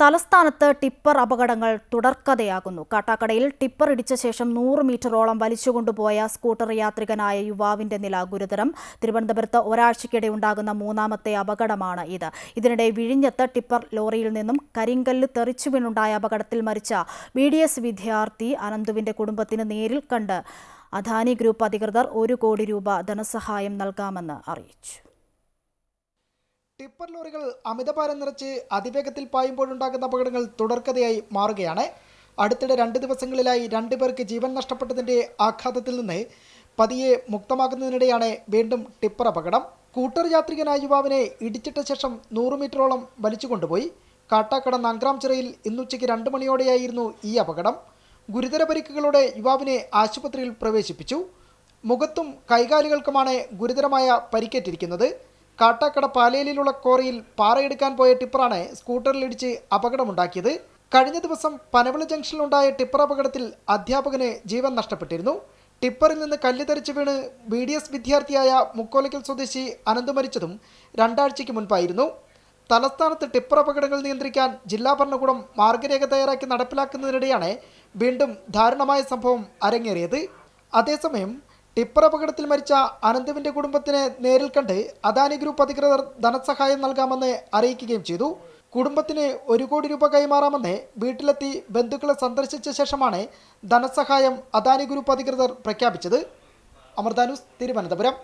തലസ്ഥാനത്ത് ടിപ്പർ അപകടങ്ങൾ തുടർക്കഥയാകുന്നു. കാട്ടാക്കടയിൽ ടിപ്പർ ഇടിച്ച ശേഷം നൂറ് മീറ്ററോളം വലിച്ചുകൊണ്ടുപോയ സ്കൂട്ടർ യാത്രികനായ യുവാവിന്റെ നില ഗുരുതരം. തിരുവനന്തപുരത്ത് ഒരാഴ്ചയ്ക്കിടെ ഉണ്ടാകുന്ന മൂന്നാമത്തെ അപകടമാണ് ഇത്. ഇതിനിടെ വിഴിഞ്ഞത്ത് ടിപ്പർ ലോറിയിൽ നിന്നും കരിങ്കല്ല് തെറിച്ചു വീണുണ്ടായ അപകടത്തിൽ മരിച്ച ബി ഡി എസ് വിദ്യാർത്ഥി അനന്തുവിന്റെ കുടുംബത്തിന് നേരിൽ കണ്ട് അദാനി ഗ്രൂപ്പ് അധികൃതർ ഒരു കോടി രൂപ ധനസഹായം നൽകാമെന്ന് അറിയിച്ചു. ടിപ്പർ ലോറികൾ അമിതഭാരം നിറച്ച് അതിവേഗത്തിൽ പായുമ്പോഴുണ്ടാകുന്ന അപകടങ്ങൾ തുടർക്കഥയായി മാറുകയാണ്. അടുത്തിടെ രണ്ട് ദിവസങ്ങളിലായി രണ്ടു പേർക്ക് ജീവൻ നഷ്ടപ്പെട്ടതിന്റെ ആഘാതത്തിൽ നിന്ന് പതിയെ മുക്തമാകുന്നതിനിടെയാണ് വീണ്ടും ടിപ്പർ അപകടം. കൂട്ടർ യാത്രികനായ യുവാവിനെ ഇടിച്ചിട്ട ശേഷം നൂറ് മീറ്ററോളം വലിച്ചു കൊണ്ടുപോയി. കാട്ടാക്കട നാങ്കാം ചിറയിൽ ഇന്നുച്ചയ്ക്ക് രണ്ട് മണിയോടെയായിരുന്നു ഈ അപകടം. ഗുരുതര പരിക്കുകളോടെ യുവാവിനെ ആശുപത്രിയിൽ പ്രവേശിപ്പിച്ചു. മുഖത്തും കൈകാലുകൾക്കുമാണ് ഗുരുതരമായ പരിക്കേറ്റിരിക്കുന്നത്. കാട്ടാക്കട പാലേലിലുള്ള കോറിയിൽ പാറയെടുക്കാൻ പോയ ടിപ്പറാണ് സ്കൂട്ടറിലിടിച്ച് അപകടമുണ്ടാക്കിയത്. കഴിഞ്ഞ ദിവസം പനവിള ജംഗ്ഷനിലുണ്ടായ ടിപ്പർ അപകടത്തിൽ അധ്യാപകന് ജീവൻ നഷ്ടപ്പെട്ടിരുന്നു. ടിപ്പറിൽ നിന്ന് കല്ല് തെറിച്ച് വീണ് ബി ഡി എസ് വിദ്യാർത്ഥിയായ മുക്കോലക്കൽ സ്വദേശി അനന്ത് മരിച്ചതും രണ്ടാഴ്ചയ്ക്ക് മുൻപായിരുന്നു. തലസ്ഥാനത്ത് ടിപ്പർ അപകടങ്ങൾ നിയന്ത്രിക്കാൻ ജില്ലാ ഭരണകൂടം മാർഗരേഖ തയ്യാറാക്കി നടപ്പിലാക്കുന്നതിനിടെയാണ് വീണ്ടും ദാരുണമായ സംഭവം അരങ്ങേറിയത്. അതേസമയം ടിപ്പർ അപകടത്തിൽ മരിച്ച അനന്തുവിന്റെ കുടുംബത്തിന് നേരിൽ കണ്ട് അദാനി ഗ്രൂപ്പ് അധികൃതർ ധനസഹായം നൽകാമെന്ന് അറിയിക്കുകയും ചെയ്തു. കുടുംബത്തിന് ഒരു കോടി രൂപ കൈമാറാമെന്ന് വീട്ടിലെത്തി ബന്ധുക്കളെ സന്ദർശിച്ച ശേഷമാണ് ധനസഹായം അദാനി ഗ്രൂപ്പ് അധികൃതർ പ്രഖ്യാപിച്ചത്. അമൃതാനുസ് തിരുവനന്തപുരം.